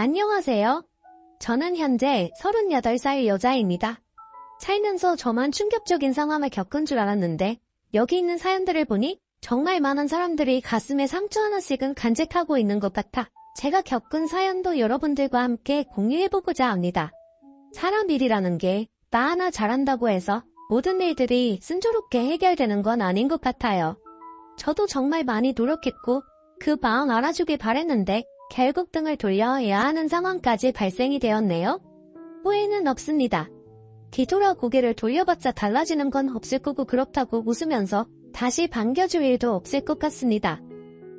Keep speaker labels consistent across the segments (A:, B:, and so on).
A: 안녕하세요. 저는 현재 38살 여자입니다. 살면서 저만 충격적인 상황을 겪은 줄 알았는데 여기 있는 사연들을 보니 정말 많은 사람들이 가슴에 상처 하나씩은 간직하고 있는 것 같아 제가 겪은 사연도 여러분들과 함께 공유해보고자 합니다. 사람 일이라는 게 나 하나 잘한다고 해서 모든 일들이 순조롭게 해결되는 건 아닌 것 같아요. 저도 정말 많이 노력했고 그 마음 알아주길 바랬는데 결국 등을 돌려야 하는 상황까지 발생이 되었네요. 후회는 없습니다. 뒤돌아 고개를 돌려봤자 달라지는 건 없을 거고 그렇다고 웃으면서 다시 반겨줄 일도 없을 것 같습니다.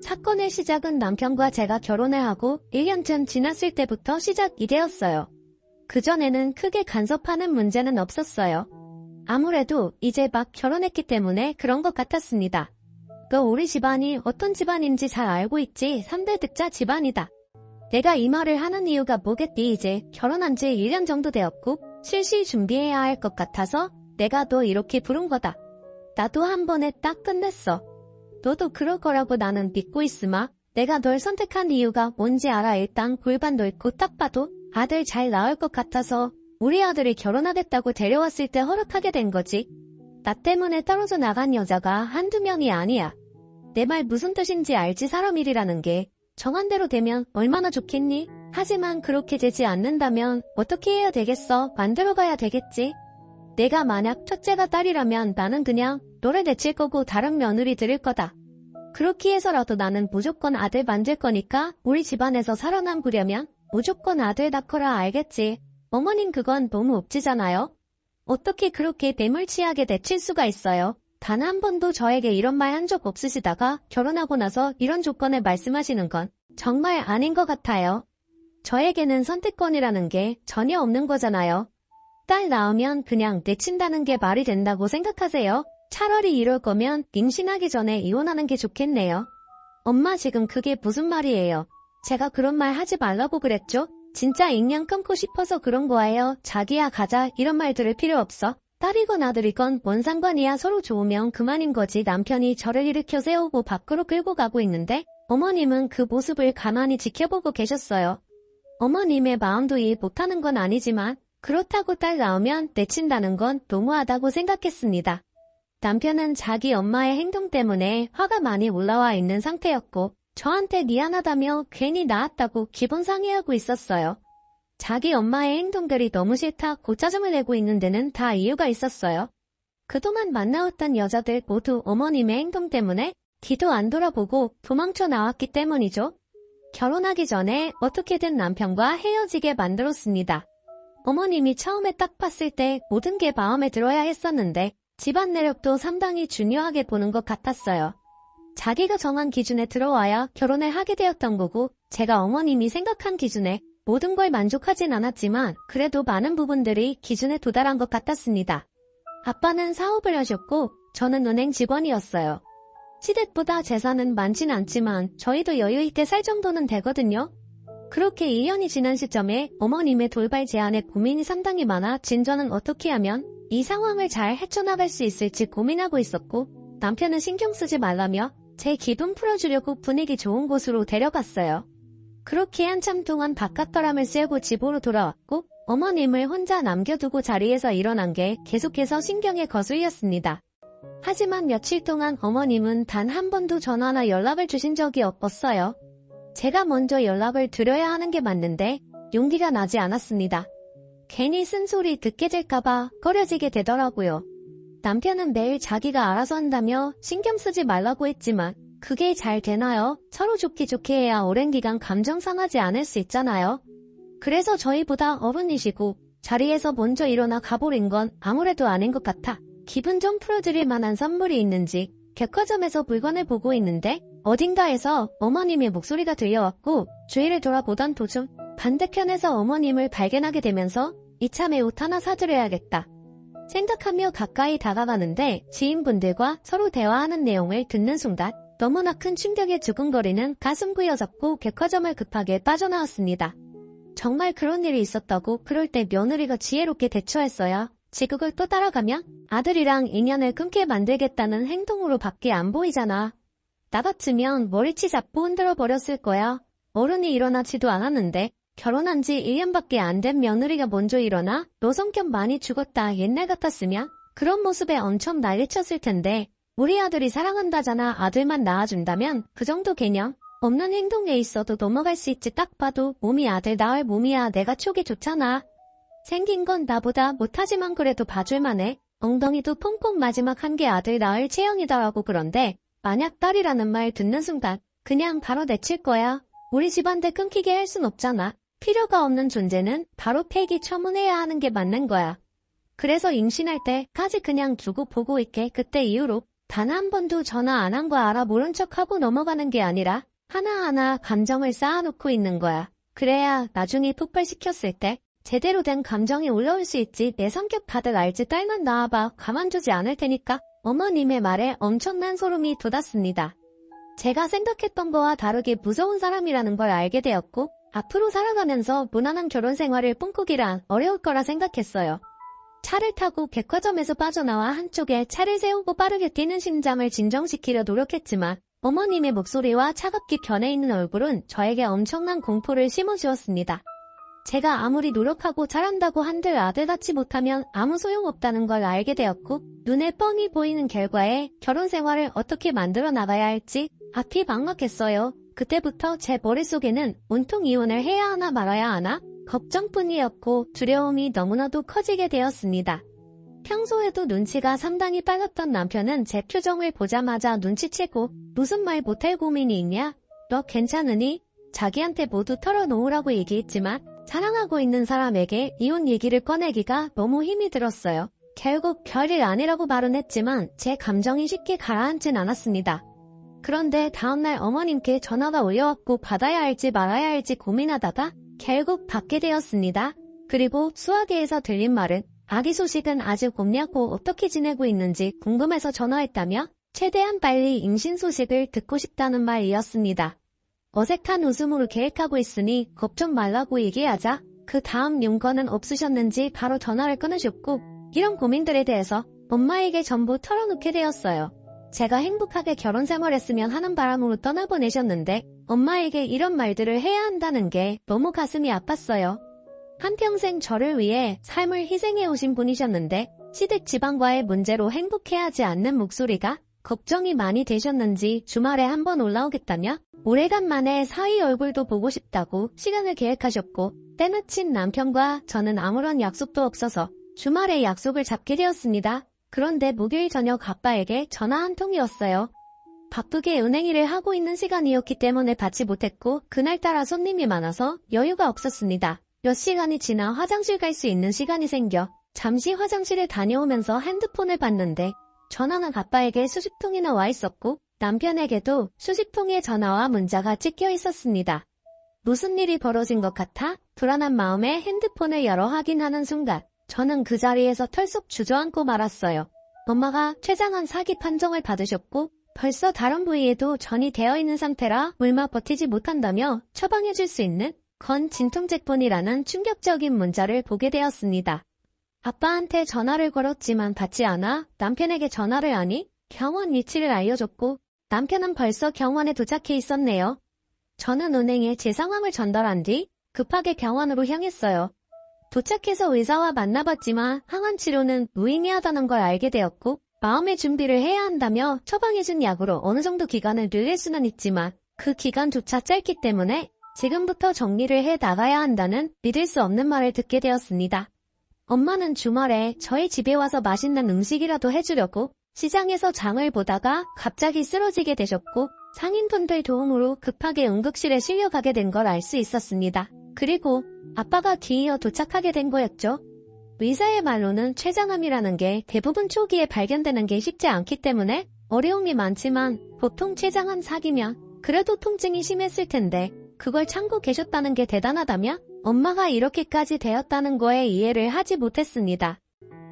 A: 사건의 시작은 남편과 제가 결혼을 하고 1년쯤 지났을 때부터 시작이 되었어요. 그전에는 크게 간섭하는 문제는 없었어요. 아무래도 이제 막 결혼했기 때문에 그런 것 같았습니다. 그 우리 집안이 어떤 집안인지 잘 알고 있지 3대 득자 집안이다. 내가 이 말을 하는 이유가 뭐겠디 이제 결혼한 지 1년 정도 되었고 실시 준비해야 할 것 같아서 내가 너 이렇게 부른 거다. 나도 한 번에 딱 끝냈어. 너도 그럴 거라고 나는 믿고 있으마. 내가 널 선택한 이유가 뭔지 알아 일단 골반도 있고 딱 봐도 아들 잘 나올 것 같아서 우리 아들이 결혼하겠다고 데려왔을 때 허락하게 된 거지. 나 때문에 떨어져 나간 여자가 한두 명이 아니야. 내 말 무슨 뜻인지 알지 사람 일이라는 게 정한 대로 되면 얼마나 좋겠니? 하지만 그렇게 되지 않는다면 어떻게 해야 되겠어? 만들어 가야 되겠지. 내가 만약 첫째가 딸이라면 나는 그냥 노래 내칠 거고 다른 며느리 들을 거다. 그렇게 해서라도 나는 무조건 아들 만들 거니까 우리 집안에서 살아남으려면 무조건 아들 낳거라 알겠지. 어머님 그건 너무 옵지잖아요. 어떻게 그렇게 매물치하게 내칠 수가 있어요? 단 한 번도 저에게 이런 말 한 적 없으시다가 결혼하고 나서 이런 조건을 말씀하시는 건 정말 아닌 것 같아요. 저에게는 선택권이라는 게 전혀 없는 거잖아요. 딸 낳으면 그냥 내친다는 게 말이 된다고 생각하세요? 차라리 이럴 거면 임신하기 전에 이혼하는 게 좋겠네요. 엄마 지금 그게 무슨 말이에요? 제가 그런 말 하지 말라고 그랬죠? 진짜 인연 끊고 싶어서 그런 거예요. 자기야 가자 이런 말 들을 필요 없어. 딸이건 아들이건 뭔 상관이야 서로 좋으면 그만인 거지 남편이 저를 일으켜 세우고 밖으로 끌고 가고 있는데 어머님은 그 모습을 가만히 지켜보고 계셨어요. 어머님의 마음도 이해 못하는 건 아니지만 그렇다고 딸 낳으면 내친다는 건 너무하다고 생각했습니다. 남편은 자기 엄마의 행동 때문에 화가 많이 올라와 있는 상태였고 저한테 미안하다며 괜히 나았다고 기분 상해하고 있었어요. 자기 엄마의 행동들이 너무 싫다고 짜증을 내고 있는 데는 다 이유가 있었어요. 그동안 만나왔던 여자들 모두 어머님의 행동 때문에 뒤도 안 돌아보고 도망쳐 나왔기 때문이죠. 결혼하기 전에 어떻게든 남편과 헤어지게 만들었습니다. 어머님이 처음에 딱 봤을 때 모든 게 마음에 들어야 했었는데 집안 내력도 상당히 중요하게 보는 것 같았어요. 자기가 정한 기준에 들어와야 결혼을 하게 되었던 거고 제가 어머님이 생각한 기준에 모든 걸 만족하진 않았지만 그래도 많은 부분들이 기준에 도달한 것 같았습니다. 아빠는 사업을 하셨고 저는 은행 직원이었어요. 시댁보다 재산은 많진 않지만 저희도 여유있게 살 정도는 되거든요. 그렇게 2년이 지난 시점에 어머님의 돌발 제안에 고민이 상당히 많아 진저는 어떻게 하면 이 상황을 잘 헤쳐나갈 수 있을지 고민하고 있었고 남편은 신경 쓰지 말라며 제 기분 풀어주려고 분위기 좋은 곳으로 데려갔어요. 그렇게 한참 동안 바깥바람을 쐬고 집으로 돌아왔고 어머님을 혼자 남겨두고 자리에서 일어난 게 계속해서 신경의 거슬렸습니다. 하지만 며칠 동안 어머님은 단 한 번도 전화나 연락을 주신 적이 없었어요. 제가 먼저 연락을 드려야 하는 게 맞는데 용기가 나지 않았습니다. 괜히 쓴소리 듣게 될까봐 꺼려지게 되더라고요. 남편은 매일 자기가 알아서 한다며 신경 쓰지 말라고 했지만 그게 잘 되나요? 서로 좋게 좋게 해야 오랜 기간 감정 상하지 않을 수 있잖아요. 그래서 저희보다 어른이시고 자리에서 먼저 일어나 가버린 건 아무래도 아닌 것 같아. 기분 좀 풀어드릴 만한 선물이 있는지 객화점에서 물건을 보고 있는데 어딘가에서 어머님의 목소리가 들려왔고 주위를 돌아보던 도중 반대편에서 어머님을 발견하게 되면서 이참에 옷 하나 사드려야겠다. 생각하며 가까이 다가가는데 지인분들과 서로 대화하는 내용을 듣는 순간 너무나 큰 충격에 두근거리는 가슴 부여잡고 객화점을 급하게 빠져나왔습니다. 정말 그런 일이 있었다고 그럴 때 며느리가 지혜롭게 대처했어야 지극을 또 따라가면 아들이랑 인연을 끊게 만들겠다는 행동으로 밖에 안 보이잖아. 나 같으면 머리치 잡고 흔들어 버렸을 거야. 어른이 일어나지도 않았는데 결혼한 지 1년밖에 안 된 며느리가 먼저 일어나 너 성격 많이 죽었다 옛날 같았으면 그런 모습에 엄청 난리쳤을 텐데 우리 아들이 사랑한다잖아 아들만 낳아준다면 그 정도 개념 없는 행동에 있어도 넘어갈 수 있지 딱 봐도 몸이 아들 낳을 몸이야 내가 촉이 좋잖아. 생긴 건 나보다 못하지만 그래도 봐줄만해. 엉덩이도 퐁퐁 마지막 한게 아들 낳을 체형이더라고 그런데 만약 딸이라는 말 듣는 순간 그냥 바로 내칠 거야. 우리 집안대 끊기게 할 순 없잖아. 필요가 없는 존재는 바로 폐기 처분해야 하는 게 맞는 거야. 그래서 임신할 때까지 그냥 두고 보고 있게 그때 이후로 단 한 번도 전화 안 한 거 알아 모른 척하고 넘어가는 게 아니라 하나하나 감정을 쌓아놓고 있는 거야. 그래야 나중에 폭발시켰을 때 제대로 된 감정이 올라올 수 있지. 내 성격 다들 알지. 딸만 낳아봐. 가만두지 않을 테니까. 어머님의 말에 엄청난 소름이 돋았습니다. 제가 생각했던 거와 다르게 무서운 사람이라는 걸 알게 되었고 앞으로 살아가면서 무난한 결혼 생활을 꿈꾸기란 어려울 거라 생각했어요. 차를 타고 백화점에서 빠져나와 한쪽에 차를 세우고 빠르게 뛰는 심장을 진정시키려 노력했지만 어머님의 목소리와 차갑게 변해 있는 얼굴은 저에게 엄청난 공포를 심어주었습니다. 제가 아무리 노력하고 잘한다고 한들 아들 낳지 못하면 아무 소용없다는 걸 알게 되었고 눈에 뻔히 보이는 결과에 결혼 생활을 어떻게 만들어 나가야 할지 앞이 막막했어요. 그때부터 제 머릿속에는 온통 이혼을 해야 하나 말아야 하나 걱정뿐이었고 두려움이 너무나도 커지게 되었습니다. 평소에도 눈치가 상당히 빨랐던 남편은 제 표정을 보자마자 눈치채고 무슨 말 못할 고민이 있냐? 너 괜찮으니? 자기한테 모두 털어놓으라고 얘기했지만 사랑하고 있는 사람에게 이혼 얘기를 꺼내기가 너무 힘이 들었어요. 결국 별일 아니라고 말은 했지만 제 감정이 쉽게 가라앉진 않았습니다. 그런데 다음날 어머님께 전화가 올려왔고 받아야 할지 말아야 할지 고민하다가 결국 받게 되었습니다. 그리고 수화기에서 들린 말은 아기 소식은 아직 없냐고 어떻게 지내고 있는지 궁금해서 전화했다며 최대한 빨리 임신 소식을 듣고 싶다는 말이었습니다. 어색한 웃음으로 계획하고 있으니 걱정 말라고 얘기하자 그 다음 용건은 없으셨는지 바로 전화를 끊으셨고 이런 고민들에 대해서 엄마에게 전부 털어놓게 되었어요. 제가 행복하게 결혼 생활했으면 하는 바람으로 떠나보내셨는데 엄마에게 이런 말들을 해야 한다는 게 너무 가슴이 아팠어요. 한평생 저를 위해 삶을 희생해 오신 분이셨는데 시댁 지방과의 문제로 행복해하지 않는 목소리가 걱정이 많이 되셨는지 주말에 한번 올라오겠다며 오래간만에 사위 얼굴도 보고 싶다고 시간을 계획하셨고 때마침 남편과 저는 아무런 약속도 없어서 주말에 약속을 잡게 되었습니다. 그런데 목요일 저녁 아빠에게 전화 한 통이었어요. 바쁘게 은행 일을 하고 있는 시간이었기 때문에 받지 못했고 그날따라 손님이 많아서 여유가 없었습니다. 몇 시간이 지나 화장실 갈 수 있는 시간이 생겨 잠시 화장실에 다녀오면서 핸드폰을 봤는데 전화는 아빠에게 수십 통이나 와 있었고 남편에게도 수십 통의 전화와 문자가 찍혀 있었습니다. 무슨 일이 벌어진 것 같아 불안한 마음에 핸드폰을 열어 확인하는 순간 저는 그 자리에서 털썩 주저앉고 말았어요. 엄마가 최장한 사기 판정을 받으셨고 벌써 다른 부위에도 전이 되어 있는 상태라 얼마 버티지 못한다며 처방해줄 수 있는 건 진통제뿐이라는 충격적인 문자를 보게 되었습니다. 아빠한테 전화를 걸었지만 받지 않아 남편에게 전화를 하니 경원 위치를 알려줬고 남편은 벌써 경원에 도착해 있었네요. 저는 은행에 제 상황을 전달한 뒤 급하게 경원으로 향했어요. 도착해서 의사와 만나봤지만 항원 치료는 무의미하다는 걸 알게 되었고 마음의 준비를 해야 한다며 처방해준 약으로 어느 정도 기간을 늘릴 수는 있지만 그 기간조차 짧기 때문에 지금부터 정리를 해 나가야 한다는 믿을 수 없는 말을 듣게 되었습니다. 엄마는 주말에 저희 집에 와서 맛있는 음식이라도 해주려고 시장에서 장을 보다가 갑자기 쓰러지게 되셨고 상인분들 도움으로 급하게 응급실에 실려가게 된 걸 알 수 있었습니다. 그리고 아빠가 뒤이어 도착하게 된 거였죠. 의사의 말로는 췌장암이라는 게 대부분 초기에 발견되는 게 쉽지 않기 때문에 어려움이 많지만 보통 췌장암 사기면 그래도 통증이 심했을 텐데 그걸 참고 계셨다는 게 대단하다며 엄마가 이렇게까지 되었다는 거에 이해를 하지 못했습니다.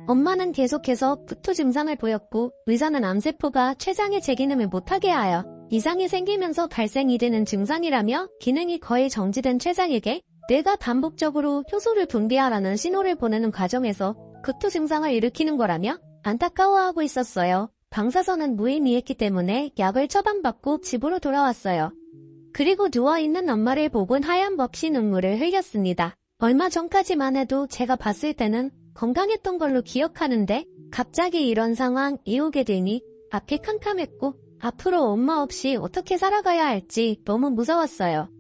A: 엄마는 계속해서 부투 증상을 보였고 의사는 암세포가 췌장에 재기능을 못하게 하여 이상이 생기면서 발생이 되는 증상이라며 기능이 거의 정지된 췌장에게 뇌가 반복적으로 효소를 분비하라는 신호를 보내는 과정에서 극투 증상을 일으키는 거라며 안타까워하고 있었어요. 방사선은 무의미했기 때문에 약을 처방받고 집으로 돌아왔어요. 그리고 누워있는 엄마를 보곤 하얀 멉시 눈물을 흘렸습니다. 얼마 전까지만 해도 제가 봤을 때는 건강했던 걸로 기억하는데 갑자기 이런 상황 이 오게 되니 앞이 캄캄했고 앞으로 엄마 없이 어떻게 살아가야 할지 너무 무서웠어요.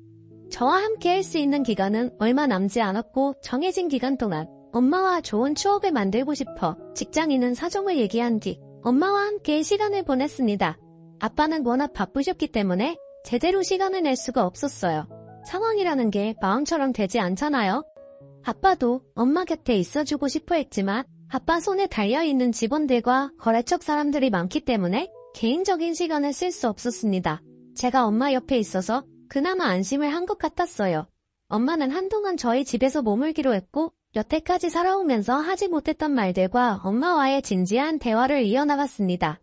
A: 저와 함께 할 수 있는 기간은 얼마 남지 않았고 정해진 기간 동안 엄마와 좋은 추억을 만들고 싶어 직장인은 사정을 얘기한 뒤 엄마와 함께 시간을 보냈습니다. 아빠는 워낙 바쁘셨기 때문에 제대로 시간을 낼 수가 없었어요. 상황이라는 게 마음처럼 되지 않잖아요. 아빠도 엄마 곁에 있어주고 싶어 했지만 아빠 손에 달려있는 직원들과 거래처 사람들이 많기 때문에 개인적인 시간을 쓸 수 없었습니다. 제가 엄마 옆에 있어서 그나마 안심을 한 것 같았어요. 엄마는 한동안 저희 집에서 머물기로 했고 여태까지 살아오면서 하지 못했던 말들과 엄마와의 진지한 대화를 이어나갔습니다.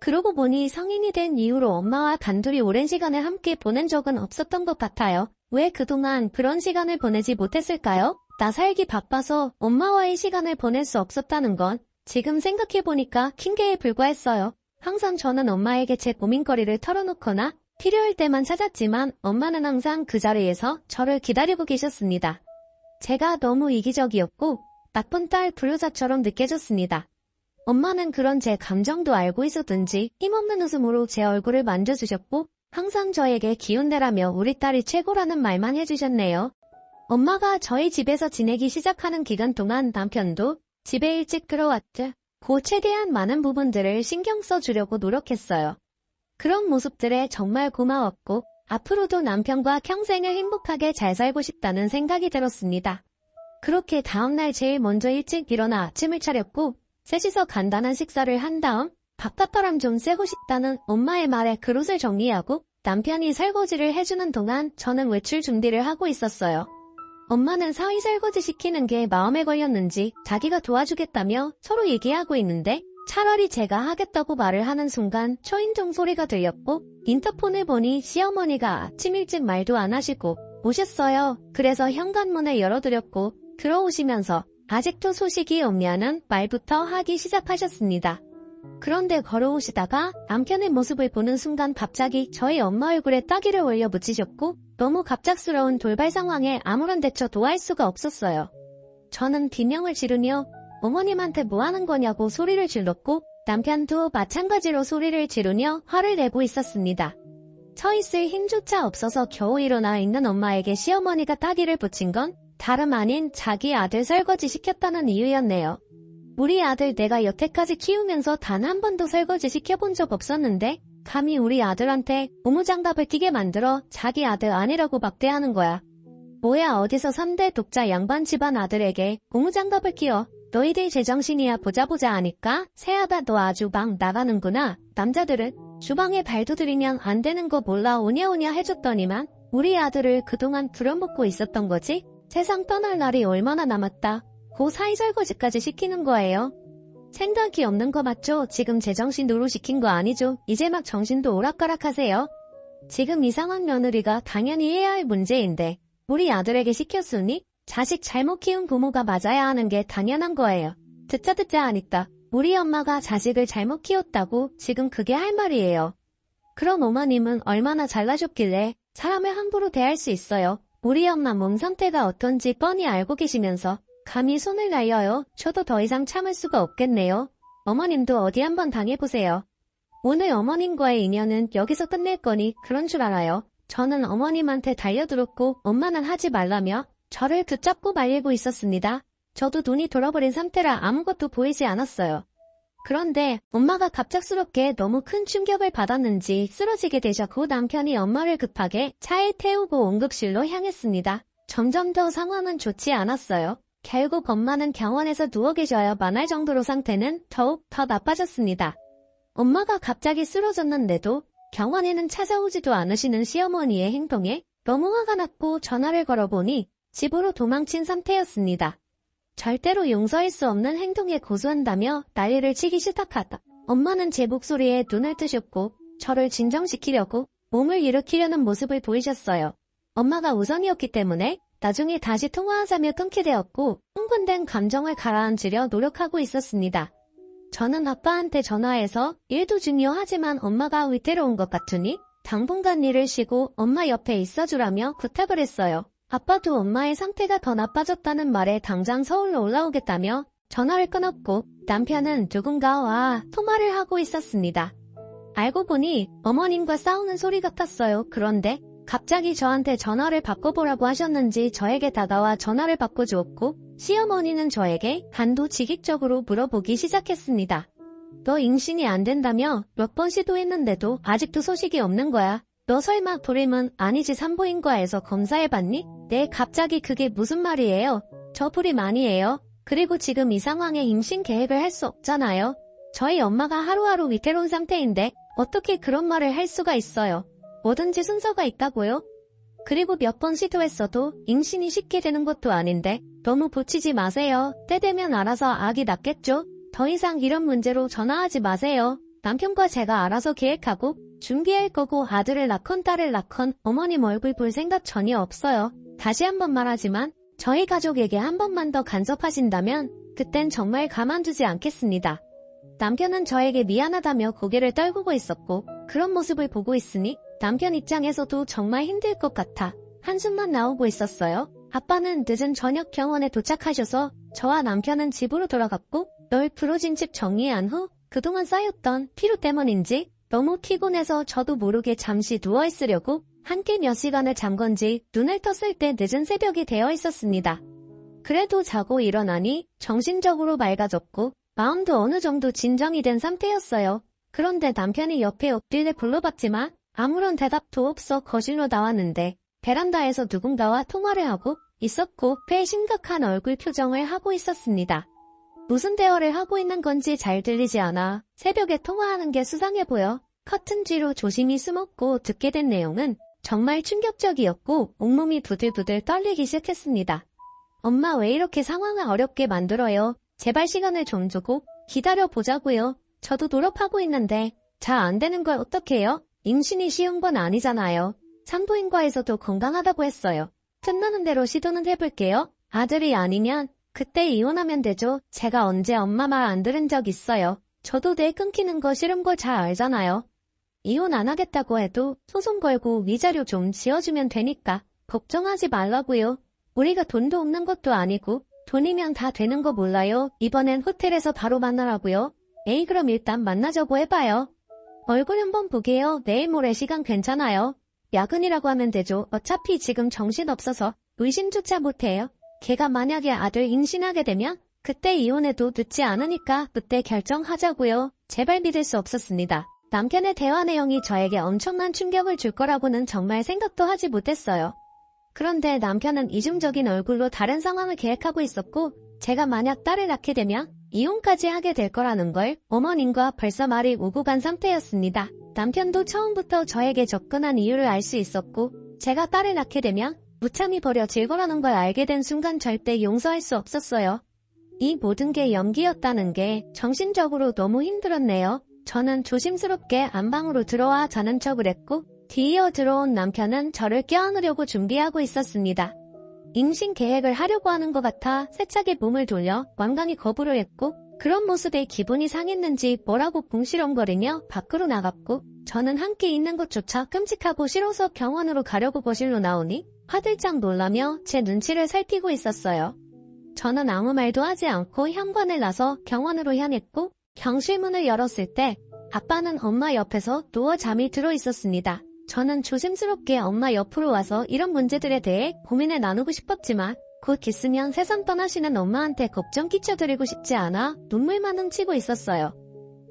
A: 그러고 보니 성인이 된 이후로 엄마와 단둘이 오랜 시간을 함께 보낸 적은 없었던 것 같아요. 왜 그동안 그런 시간을 보내지 못했을까요? 나 살기 바빠서 엄마와의 시간을 보낼 수 없었다는 건 지금 생각해보니까 킹계에 불과했어요. 항상 저는 엄마에게 제 고민거리를 털어놓거나 필요할 때만 찾았지만 엄마는 항상 그 자리에서 저를 기다리고 계셨습니다. 제가 너무 이기적이었고 나쁜 딸 불효자처럼 느껴졌습니다. 엄마는 그런 제 감정도 알고 있었든지 힘없는 웃음으로 제 얼굴을 만져주셨고 항상 저에게 기운내라며 우리 딸이 최고라는 말만 해주셨네요. 엄마가 저희 집에서 지내기 시작하는 기간 동안 남편도 집에 일찍 들어왔죠. 고 최대한 많은 부분들을 신경 써주려고 노력했어요. 그런 모습들에 정말 고마웠고 앞으로도 남편과 평생을 행복하게 잘 살고 싶다는 생각이 들었습니다. 그렇게 다음날 제일 먼저 일찍 일어나 아침을 차렸고 셋이서 간단한 식사를 한 다음 밥밥바람 좀 쐬고 싶다는 엄마의 말에 그릇을 정리하고 남편이 설거지를 해주는 동안 저는 외출 준비를 하고 있었어요. 엄마는 사위 설거지 시키는 게 마음에 걸렸는지 자기가 도와주겠다며 서로 얘기하고 있는데 차라리 제가 하겠다고 말을 하는 순간 초인종 소리가 들렸고 인터폰을 보니 시어머니가 아침 일찍 말도 안 하시고 오셨어요. 그래서 현관문을 열어드렸고 들어오시면서 아직도 소식이 없냐는 말부터 하기 시작하셨습니다. 그런데 걸어오시다가 남편의 모습을 보는 순간 갑자기 저희 엄마 얼굴에 따기를 올려 붙이셨고 너무 갑작스러운 돌발 상황에 아무런 대처도 할 수가 없었어요. 저는 비명을 지르며 어머님한테 뭐 하는 거냐고 소리를 질렀고 남편도 마찬가지로 소리를 지르며 화를 내고 있었습니다. 서 있을 힘조차 없어서 겨우 일어나 있는 엄마에게 시어머니가 따기를 붙인 건 다름 아닌 자기 아들 설거지 시켰다는 이유였네요. 우리 아들 내가 여태까지 키우면서 단 한 번도 설거지 시켜본 적 없었는데 감히 우리 아들한테 고무장갑을 끼게 만들어 자기 아들 아니라고 막대하는 거야. 뭐야 어디서 3대 독자 양반 집안 아들에게 고무장갑을 끼워 너희들 제정신이야 보자 보자 하니까 새하다 너 아주 막 나가는구나. 남자들은 주방에 발도 들이면 안 되는 거 몰라 오냐오냐 해줬더니만 우리 아들을 그동안 부려먹고 있었던 거지? 세상 떠날 날이 얼마나 남았다. 고 사이 설거지까지 시키는 거예요. 생각이 없는 거 맞죠? 지금 제정신 노로 시킨 거 아니죠? 이제 막 정신도 오락가락 하세요. 지금 이상한 며느리가 당연히 해야 할 문제인데 우리 아들에게 시켰으니 자식 잘못 키운 부모가 맞아야 하는 게 당연한 거예요. 듣자 듣자 하니까 우리 엄마가 자식을 잘못 키웠다고 지금 그게 할 말이에요. 그럼 어머님은 얼마나 잘나셨길래 사람을 함부로 대할 수 있어요. 우리 엄마 몸 상태가 어떤지 뻔히 알고 계시면서 감히 손을 날려요. 저도 더 이상 참을 수가 없겠네요. 어머님도 어디 한번 당해보세요. 오늘 어머님과의 인연은 여기서 끝낼 거니 그런 줄 알아요. 저는 어머님한테 달려들었고 엄마는 하지 말라며 저를 붙잡고 말리고 있었습니다. 저도 눈이 돌아버린 상태라 아무것도 보이지 않았어요. 그런데 엄마가 갑작스럽게 너무 큰 충격을 받았는지 쓰러지게 되셨고 남편이 엄마를 급하게 차에 태우고 응급실로 향했습니다. 점점 더 상황은 좋지 않았어요. 결국 엄마는 병원에서 누워 계셔야 만 할 정도로 상태는 더욱 더 나빠졌습니다. 엄마가 갑자기 쓰러졌는데도 병원에는 찾아오지도 않으시는 시어머니의 행동에 너무 화가 났고 전화를 걸어보니 집으로 도망친 상태였습니다. 절대로 용서할 수 없는 행동에 고소한다며 난리를 치기 시작하다. 엄마는 제 목소리에 눈을 뜨셨고 저를 진정시키려고 몸을 일으키려는 모습을 보이셨어요. 엄마가 우선이었기 때문에 나중에 다시 통화하자며 끊게 되었고 흥분된 감정을 가라앉으려 노력하고 있었습니다. 저는 아빠한테 전화해서 일도 중요하지만 엄마가 위태로운 것 같으니 당분간 일을 쉬고 엄마 옆에 있어주라며 부탁을 했어요. 아빠도 엄마의 상태가 더 나빠졌다는 말에 당장 서울로 올라오겠다며 전화를 끊었고 남편은 누군가와 통화를 하고 있었습니다. 알고 보니 어머님과 싸우는 소리 같았어요. 그런데 갑자기 저한테 전화를 바꿔보라고 하셨는지 저에게 다가와 전화를 바꿔주었고 시어머니는 저에게 단도직입적으로 물어보기 시작했습니다. 너 임신이 안 된다며 몇 번 시도했는데도 아직도 소식이 없는 거야. 너 설마 불임은 아니지 산부인과에서 검사해봤니? 네 갑자기 그게 무슨 말이에요? 저 불임 아니에요. 그리고 지금 이 상황에 임신 계획을 할 수 없잖아요. 저희 엄마가 하루하루 위태로운 상태인데 어떻게 그런 말을 할 수가 있어요. 뭐든지 순서가 있다고요? 그리고 몇 번 시도했어도 임신이 쉽게 되는 것도 아닌데 너무 붙이지 마세요. 때 되면 알아서 아기 낳겠죠? 더 이상 이런 문제로 전화하지 마세요. 남편과 제가 알아서 계획하고 준비할 거고 아들을 낳건 딸을 낳건 어머님 얼굴 볼 생각 전혀 없어요. 다시 한번 말하지만 저희 가족에게 한 번만 더 간섭하신다면 그땐 정말 가만두지 않겠습니다. 남편은 저에게 미안하다며 고개를 떨구고 있었고 그런 모습을 보고 있으니 남편 입장에서도 정말 힘들 것 같아 한숨만 나오고 있었어요. 아빠는 늦은 저녁 병원에 도착하셔서 저와 남편은 집으로 돌아갔고 널 부러진 집 정리한 후 그동안 쌓였던 피로 때문인지 너무 피곤해서 저도 모르게 잠시 누워있으려고 함께 몇 시간을 잠 건지 눈을 떴을 때 늦은 새벽이 되어 있었습니다. 그래도 자고 일어나니 정신적으로 맑아졌고 마음도 어느 정도 진정이 된 상태였어요. 그런데 남편이 옆에 엎드려 불러봤지만 아무런 대답도 없어 거실로 나왔는데 베란다에서 누군가와 통화를 하고 있었고 꽤 심각한 얼굴 표정을 하고 있었습니다. 무슨 대화를 하고 있는 건지 잘 들리지 않아 새벽에 통화하는 게 수상해 보여 커튼 뒤로 조심히 숨었고 듣게 된 내용은 정말 충격적이었고 온몸이 부들부들 떨리기 시작했습니다. 엄마 왜 이렇게 상황을 어렵게 만들어요? 제발 시간을 좀 주고 기다려 보자고요. 저도 노력하고 있는데 잘 안 되는 걸 어떡해요? 임신이 쉬운 건 아니잖아요. 산부인과에서도 건강하다고 했어요. 틈나는 대로 시도는 해볼게요. 아들이 아니면 그때 이혼하면 되죠. 제가 언제 엄마 말 안 들은 적 있어요. 저도 내 끊기는 거 싫은 걸잘 알잖아요. 이혼 안 하겠다고 해도 소송 걸고 위자료 좀 지어주면 되니까 걱정하지 말라고요. 우리가 돈도 없는 것도 아니고 돈이면 다 되는 거 몰라요. 이번엔 호텔에서 바로 만나라고요. 에이 그럼 일단 만나자고 해봐요. 얼굴 한번 보게요. 내일 모레 시간 괜찮아요. 야근이라고 하면 되죠. 어차피 지금 정신없어서 의심조차 못해요. 걔가 만약에 아들 임신하게 되면 그때 이혼해도 늦지 않으니까 그때 결정하자고요. 제발 믿을 수 없었습니다. 남편의 대화 내용이 저에게 엄청난 충격을 줄 거라고는 정말 생각도 하지 못했어요. 그런데 남편은 이중적인 얼굴로 다른 상황을 계획하고 있었고 제가 만약 딸을 낳게 되면 이혼까지 하게 될 거라는 걸 어머님과 벌써 말이 오고 간 상태였습니다. 남편도 처음부터 저에게 접근한 이유를 알 수 있었고 제가 딸을 낳게 되면 무참히 버려질 거라는 걸 알게 된 순간 절대 용서할 수 없었어요. 이 모든 게 연기였다는 게 정신적으로 너무 힘들었네요. 저는 조심스럽게 안방으로 들어와 자는 척을 했고 뒤이어 들어온 남편은 저를 껴안으려고 준비하고 있었습니다. 임신 계획을 하려고 하는 것 같아 세차게 몸을 돌려 완강히 거부를 했고 그런 모습에 기분이 상했는지 뭐라고 궁시렁거리며 밖으로 나갔고 저는 함께 있는 것조차 끔찍하고 싫어서 병원으로 가려고 거실로 나오니 화들짝 놀라며 제 눈치를 살피고 있었어요. 저는 아무 말도 하지 않고 현관을 나서 병원으로 향했고 경실문을 열었을 때 아빠는 엄마 옆에서 누워 잠이 들어 있었습니다. 저는 조심스럽게 엄마 옆으로 와서 이런 문제들에 대해 고민을 나누고 싶었지만 곧 있으면 세상 떠나시는 엄마한테 걱정 끼쳐드리고 싶지 않아 눈물만 훔치고 있었어요.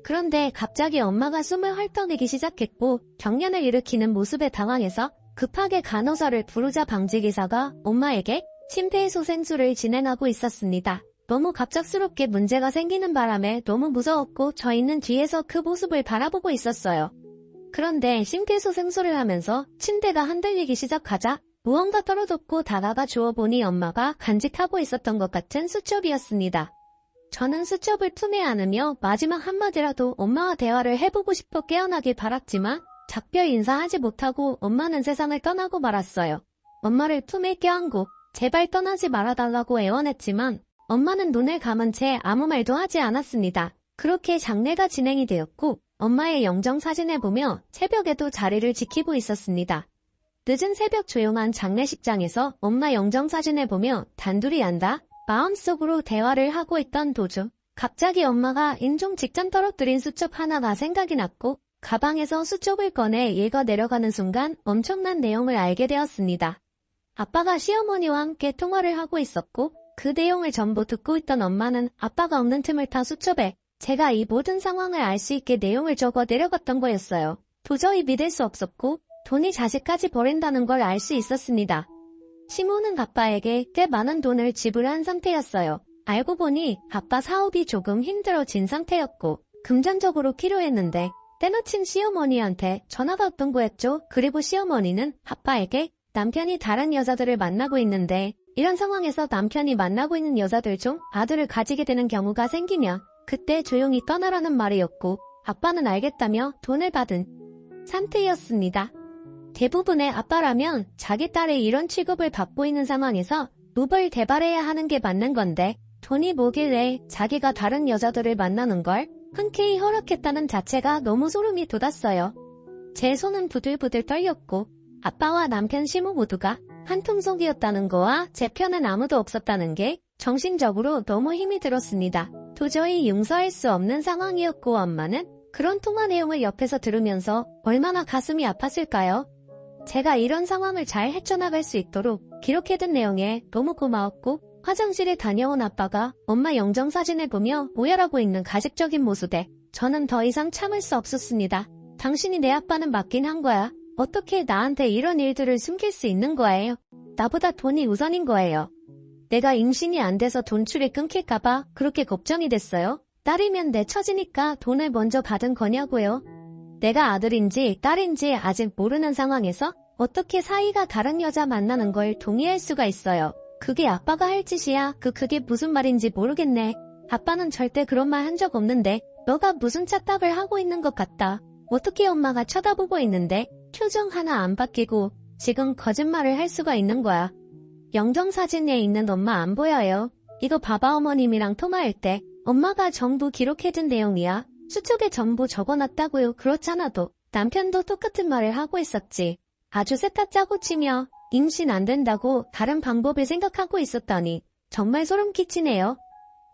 A: 그런데 갑자기 엄마가 숨을 헐떡이기 시작했고 경련을 일으키는 모습에 당황해서 급하게 간호사를 부르자 방지기사가 엄마에게 심폐소생술을 진행하고 있었습니다. 너무 갑작스럽게 문제가 생기는 바람에 너무 무서웠고 저희는 뒤에서 그 모습을 바라보고 있었어요. 그런데 심폐소생술을 하면서 침대가 흔들리기 시작하자 무언가 떨어졌고 다가가 주워 보니 엄마가 간직하고 있었던 것 같은 수첩이었습니다. 저는 수첩을 품에 안으며 마지막 한마디라도 엄마와 대화를 해보고 싶어 깨어나길 바랐지만 작별 인사하지 못하고 엄마는 세상을 떠나고 말았어요. 엄마를 품에 껴안고 제발 떠나지 말아달라고 애원했지만 엄마는 눈을 감은 채 아무 말도 하지 않았습니다. 그렇게 장례가 진행이 되었고 엄마의 영정 사진을 보며 새벽에도 자리를 지키고 있었습니다. 늦은 새벽 조용한 장례식장에서 엄마 영정 사진을 보며 단둘이 앉아 마음속으로 대화를 하고 있던 도중 갑자기 엄마가 인종 직전 떨어뜨린 수첩 하나가 생각이 났고 가방에서 수첩을 꺼내 읽어 내려가는 순간 엄청난 내용을 알게 되었습니다. 아빠가 시어머니와 함께 통화를 하고 있었고 그 내용을 전부 듣고 있던 엄마는 아빠가 없는 틈을 타 수첩에 제가 이 모든 상황을 알 수 있게 내용을 적어 내려갔던 거였어요. 도저히 믿을 수 없었고 돈이 자식까지 버린다는 걸 알 수 있었습니다. 시모는 아빠에게 꽤 많은 돈을 지불한 상태였어요. 알고 보니 아빠 사업이 조금 힘들어진 상태였고 금전적으로 필요했는데 때마침 시어머니한테 전화가 왔던 거였죠. 그리고 시어머니는 아빠에게 남편이 다른 여자들을 만나고 있는데 이런 상황에서 남편이 만나고 있는 여자들 중 아들을 가지게 되는 경우가 생기면 그때 조용히 떠나라는 말이었고 아빠는 알겠다며 돈을 받은 상태였습니다. 대부분의 아빠라면 자기 딸의 이런 취급을 받고 있는 상황에서 무벌 대발해야 하는 게 맞는 건데 돈이 뭐길래 자기가 다른 여자들을 만나는 걸 흔쾌히 허락했다는 자체가 너무 소름이 돋았어요. 제 손은 부들부들 떨렸고 아빠와 남편 시모 모두가 한통속이었다는 거와 제 편은 아무도 없었다는 게 정신적으로 너무 힘이 들었습니다. 도저히 용서할 수 없는 상황이었고 엄마는 그런 통화 내용을 옆에서 들으면서 얼마나 가슴이 아팠을까요? 제가 이런 상황을 잘 헤쳐나갈 수 있도록 기록해둔 내용에 너무 고마웠고 화장실에 다녀온 아빠가 엄마 영정 사진을 보며 오열하고 있는 가식적인 모습에 저는 더 이상 참을 수 없었습니다. 당신이 내 아빠는 맞긴 한 거야. 어떻게 나한테 이런 일들을 숨길 수 있는 거예요? 나보다 돈이 우선인 거예요. 내가 임신이 안 돼서 돈출이 끊길까봐 그렇게 걱정이 됐어요. 딸이면 내 처지니까 돈을 먼저 받은 거냐고요. 내가 아들인지 딸인지 아직 모르는 상황에서 어떻게 사이가 다른 여자 만나는 걸 동의할 수가 있어요. 그게 아빠가 할 짓이야. 그 그게 무슨 말인지 모르겠네. 아빠는 절대 그런 말 한 적 없는데 너가 무슨 착각을 하고 있는 것 같다. 어떻게 엄마가 쳐다보고 있는데 표정 하나 안 바뀌고 지금 거짓말을 할 수가 있는 거야. 영정사진에 있는 엄마 안 보여요. 이거 바바 어머님이랑 통화할 때 엄마가 전부 기록해둔 내용이야. 수첩에 전부 적어놨다고요. 그렇잖아도 남편도 똑같은 말을 하고 있었지. 아주 셋다 짜고 치며 임신 안 된다고 다른 방법을 생각하고 있었다니 정말 소름 끼치네요.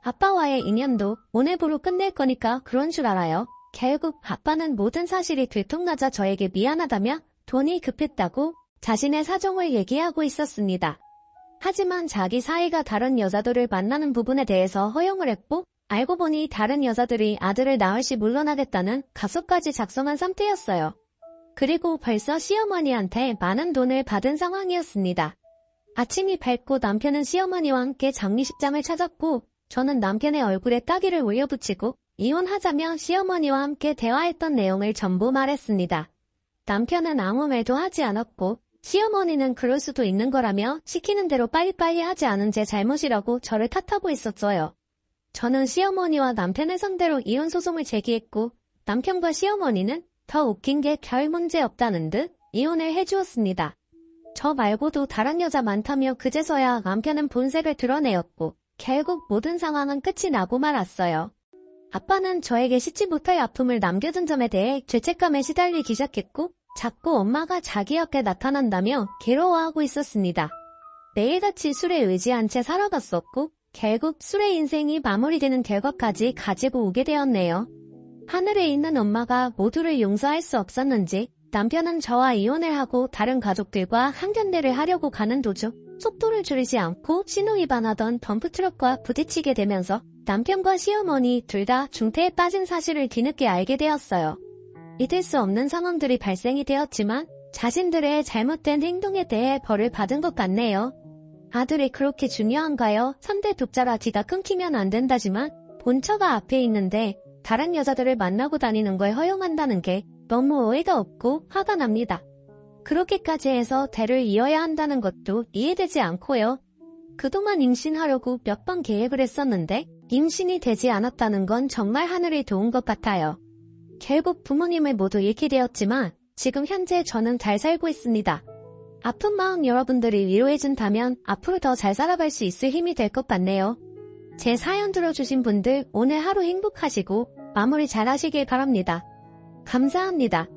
A: 아빠와의 인연도 오늘부로 끝낼 거니까 그런 줄 알아요. 결국 아빠는 모든 사실이 들통나자 저에게 미안하다며 돈이 급했다고 자신의 사정을 얘기하고 있었습니다. 하지만 자기 사이가 다른 여자들을 만나는 부분에 대해서 허용을 했고 알고 보니 다른 여자들이 아들을 낳을 시 물러나겠다는 가소까지 작성한 상태였어요. 그리고 벌써 시어머니한테 많은 돈을 받은 상황이었습니다. 아침이 밝고 남편은 시어머니와 함께 장례식장을 찾았고 저는 남편의 얼굴에 따기를 올려붙이고 이혼하자며 시어머니와 함께 대화했던 내용을 전부 말했습니다. 남편은 아무 말도 하지 않았고 시어머니는 그럴 수도 있는 거라며 시키는 대로 빨리빨리 하지 않은 제 잘못이라고 저를 탓하고 있었어요. 저는 시어머니와 남편을 상대로 이혼 소송을 제기했고 남편과 시어머니는 더 웃긴 게 별 문제 없다는 듯 이혼을 해주었습니다. 저 말고도 다른 여자 많다며 그제서야 남편은 본색을 드러내었고 결국 모든 상황은 끝이 나고 말았어요. 아빠는 저에게 씻지 못할 아픔을 남겨둔 점에 대해 죄책감에 시달리기 시작했고 자꾸 엄마가 자기 옆에 나타난다며 괴로워하고 있었습니다. 매일같이 술에 의지한 채 살아갔었고 결국 술의 인생이 마무리되는 결과까지 가지고 오게 되었네요. 하늘에 있는 엄마가 모두를 용서할 수 없었는지 남편은 저와 이혼을 하고 다른 가족들과 한견대를 하려고 가는 도중 속도를 줄이지 않고 신호 위반하던 덤프트럭과 부딪히게 되면서 남편과 시어머니 둘 다 중태에 빠진 사실을 뒤늦게 알게 되었어요. 잊을 수 없는 상황들이 발생이 되었지만 자신들의 잘못된 행동에 대해 벌을 받은 것 같네요. 아들이 그렇게 중요한가요? 선대 독자라 지가 끊기면 안 된다지만 본처가 앞에 있는데 다른 여자들을 만나고 다니는 걸 허용한다는 게 너무 어이가 없고 화가 납니다. 그렇게까지 해서 대를 이어야 한다는 것도 이해되지 않고요. 그동안 임신하려고 몇 번 계획을 했었는데 임신이 되지 않았다는 건 정말 하늘이 도운 것 같아요. 결국 부모님을 모두 잃게 되었지만 지금 현재 저는 잘 살고 있습니다. 아픈 마음 여러분들이 위로해준다면 앞으로 더 잘 살아갈 수 있을 힘이 될 것 같네요. 제 사연 들어주신 분들 오늘 하루 행복하시고 마무리 잘 하시길 바랍니다. 감사합니다.